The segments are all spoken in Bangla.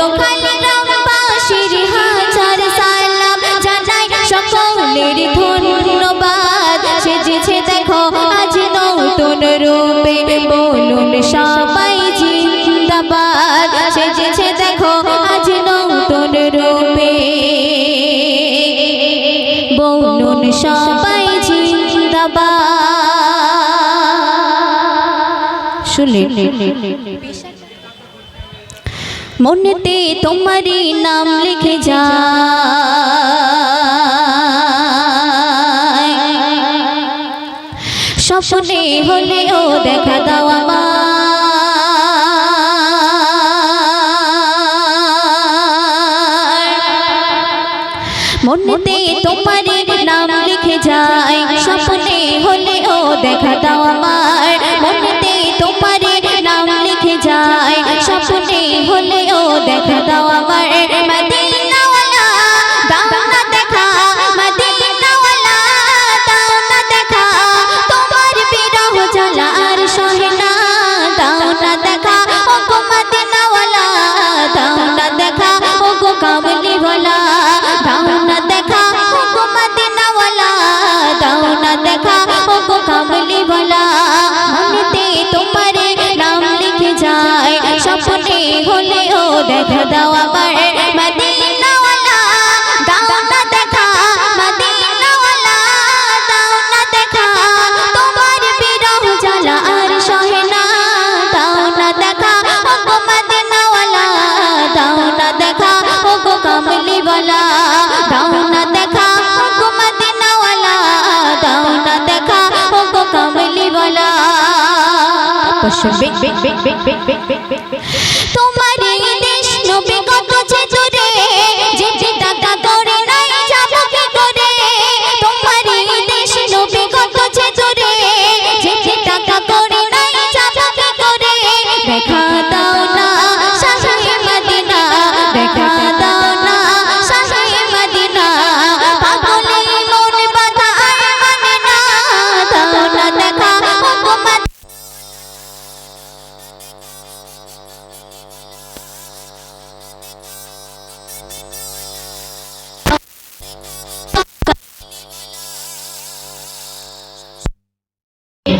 দোকানে গ্রামবাসীর হাজার সালাম জানাই সকলের ধন্যবাদ। সেজেছে দেখো আজ নতুন রূপে বলুন সবাই জিন্দাবাদ। সেজেছে দেখো আজ নতুন রূপে বলুন সবাই জিন্দাবাদ। শুনলেন মনেতে তোমারই নাম লিখে যায়। স্বপ্নে হলেও দেখা দাও আমার। মনেতে তোমারই নাম লিখে যায়। স্বপ্নে হলেও দেখা দাও আমার। মনেতে দেখা দাও আমার মদিনাওয়ালা, দাও না দেখা মদিনাওয়ালা, দাও না দেখা তোমার বিরহ জ্বালা আর সহে না, দাও না দেখা ও গো মদিনাওয়ালা, দাও না দেখা ও গো কামলিওয়ালা দেখা দাও দেখা মদিনাওয়ালা দাও না দেখা তোমার বিরহ জ্বালা আর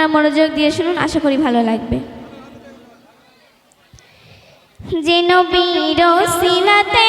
আপনারা মনোযোগ দিয়ে শুনুন আশা করি ভালো লাগবে। যে নবীর সিলাতে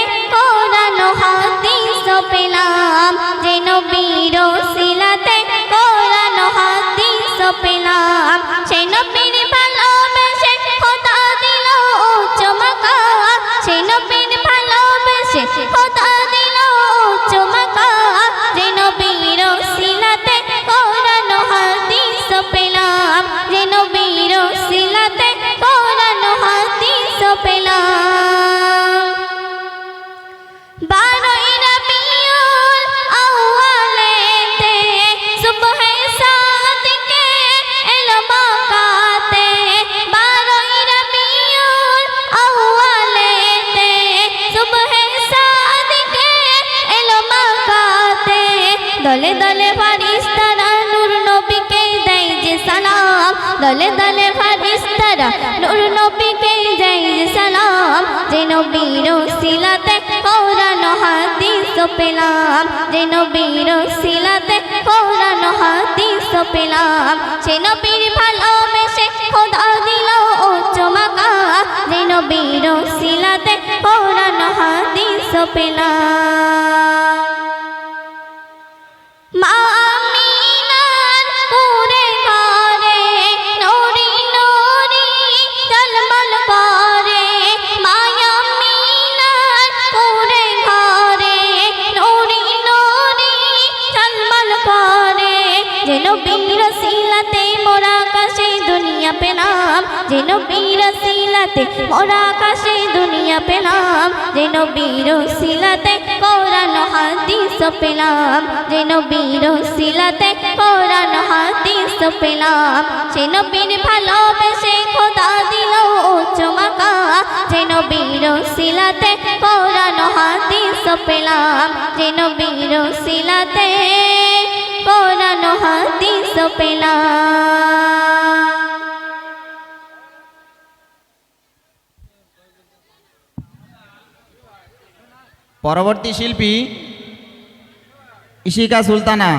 দলে দলে ফারিস্তারা নূর নবীকে দেয় যে সালাম। দলে দলে ফারিস্তারা নূর নবীকে দেয় যে সালাম। যে নবীর সিলাতে কোরআন হাদিস পেলাম। যে নবীর সিলাতে কোরআন হাদিস পেলাম। সে নবীর ভালোবেসে খোদা দিল ও চমাকা যে নবীর সিলাতে কোরআন হাদিস পেলাম। যেন বীর শিলাতে মোরা আকাশে দুনিয়া পেলাম যেন বীর শিলাতে মোরা আকাশে দুনিয়া পেলাম যেন বীর শিলাতে কোরআন হাদিস পেলাম যেন বীর শিলাতে কোরআন হাদিস পেলাম যেন বীর ভালোবেসে খোদা দিল চমাকা যেন বীর শিলাতে কোরআন হাদিস পেলাম যেন বীর শিলাতে কোরআন হাদিস পেলাম পরবর্তী শিল্পী ইশিকা সুলতানা।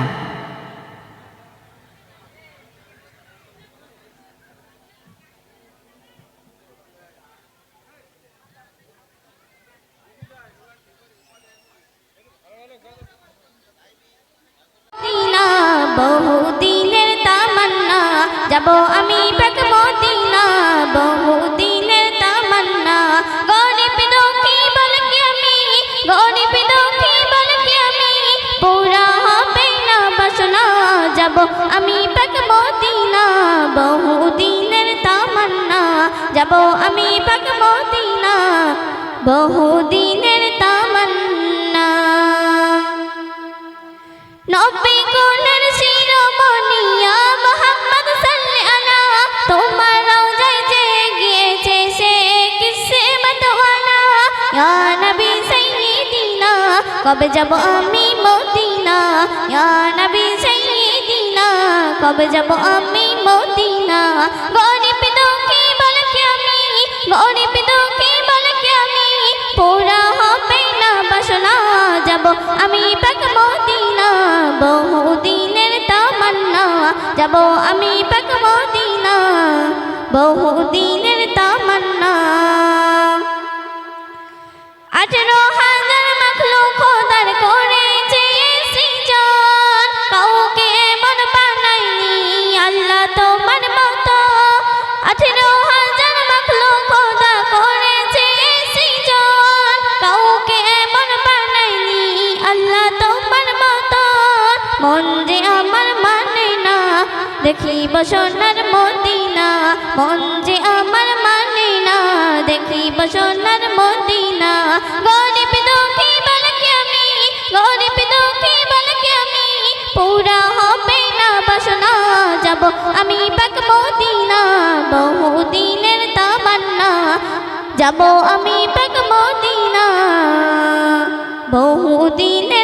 যাব আমি পাক মদিনা, বহু দিনের তামান্না। গরিব দুঃখী, বলকে আমি, গরিব দুঃখী, বলকে আমি, পুরা হবে না বাসনা। যাব আমি পাক মদিনা, বহু দিনের তামান্না। যাব আমি পাক মদিনা, বহু দিনের তামান্না। নবী কবে যাব আমি মদিনা? ইয়া নবী সাইয়্যিদিনা, কবে যাব আমি মদিনা? গরিব দুঃখী বলকে আমি, গরিব দুঃখী বলকে আমি, পুরা হবে না বাসনা, যাব আমি পাক মদিনা। বহু দিনের তামান্না, যাব আমি পাক মদিনা। বহু দিনের তামান্না। আঠেরো দেখিব সোনার মদিনা, মন যে আমার মানে না। দেখিব সোনার মদিনা, গরিব দুঃখী বলকে আমি, গরিব দুঃখী বলকে আমি। পুরা হবে না বাসনা, যাব আমি পাক মদিনা, বহুদিনের তামান্না। যাব আমি পাক মদিনা বহু দিনের